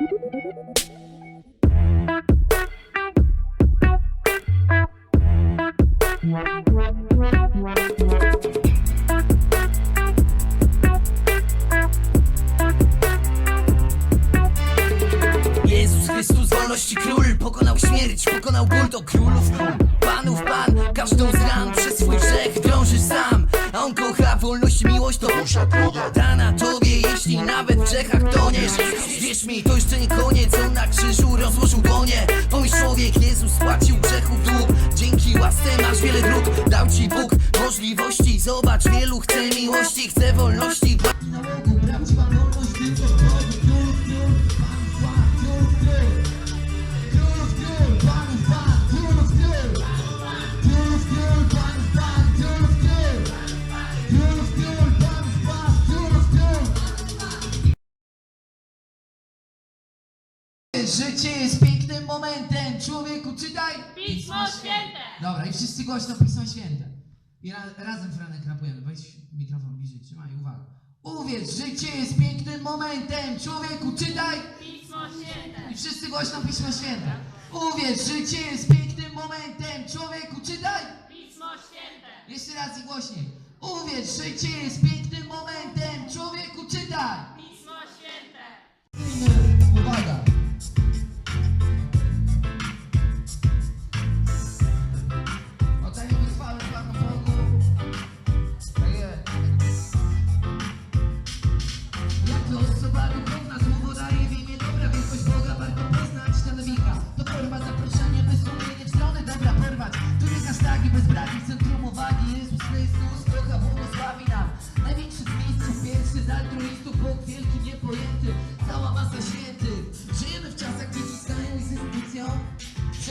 Jezus Chrystus, wolności król. Pokonał śmierć, pokonał ból To królów król, panów pan Każdą z ran przez swój grzech drążysz sam. A on kocha wolność i miłość To Boża droga dana w toniesz Wierz mi, to jeszcze nie koniec. On na krzyżu rozłożył dłonie. Pomyśl człowiek, Jezus spłacił grzechów dług. Dzięki łasce masz wiele dróg. Dał ci Bóg możliwości. Zobacz, wielu chce miłości Chce wolności Życie jest pięknym momentem, człowieku czytaj Pismo Święte! Dobra, i wszyscy głośno Pismo Święte I ra razem Franek rapujemy, weź mikrofon bliżej, trzymaj, uwaga Uwierz, życie jest pięknym momentem, człowieku czytaj Pismo Święte! i wszyscy głośno Pismo Święte. Uwierz, życie jest pięknym momentem. Człowieku, czytaj! Pismo Święte! Jeszcze raz i głośniej. Uwierz, życie jest pięknym momentem. Człowieku, czytaj!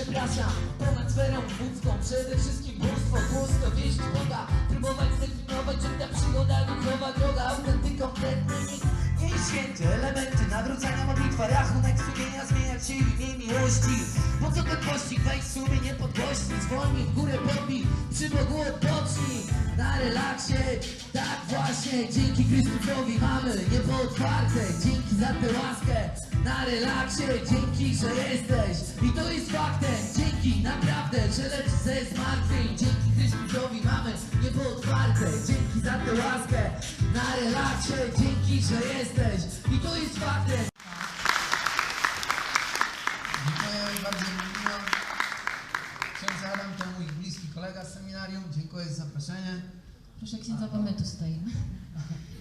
Przepraszam, ponad sferą ludzką Przede wszystkim bóstwo, bóstwo, wieść Boga Próbować zdefiniować, czym ta przygoda duchowa droga Autentyk konkretny nikt nie jest święty Elementy nawrócenia, modlitwa, rachunek sumienia Zmieniać się w imię miłości. Po co ten pościg? Weź sumienie podgłośnij Zwolnij w górę podbij, przy Bogu odpocznij Na relaksie, tak właśnie Dzięki Chrystusowi mamy niebo otwarte. Dzięki za tę łaskę. Na relaksie Dzięki, że jesteś. I to jest faktem. Dzięki naprawdę, że leczysz ze zmartwień. Dzięki Chrystusowi mamy niebo otwarte. Dzięki za tę łaskę. Na relaksie Dzięki, że jesteś. I to jest faktem Dziękuję za zaproszenie. Proszę księdza, bo my tu stoimy.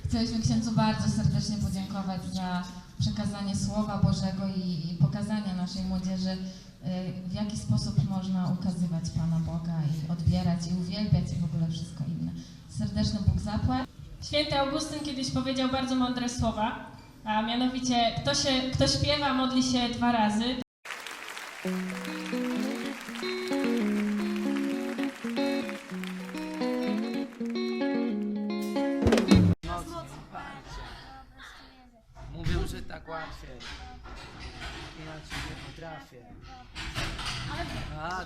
Chcieliśmy księdzu bardzo serdecznie podziękować za przekazanie Słowa Bożego i, i pokazanie naszej młodzieży, y, w jaki sposób można ukazywać Pana Boga i odbierać i uwielbiać i w ogóle wszystko inne. Serdeczny Bóg zapłać. Święty Augustyn kiedyś powiedział bardzo mądre słowa, a mianowicie kto, się, kto śpiewa, modli się dwa razy. łatwiej. Inaczej nie potrafię. A,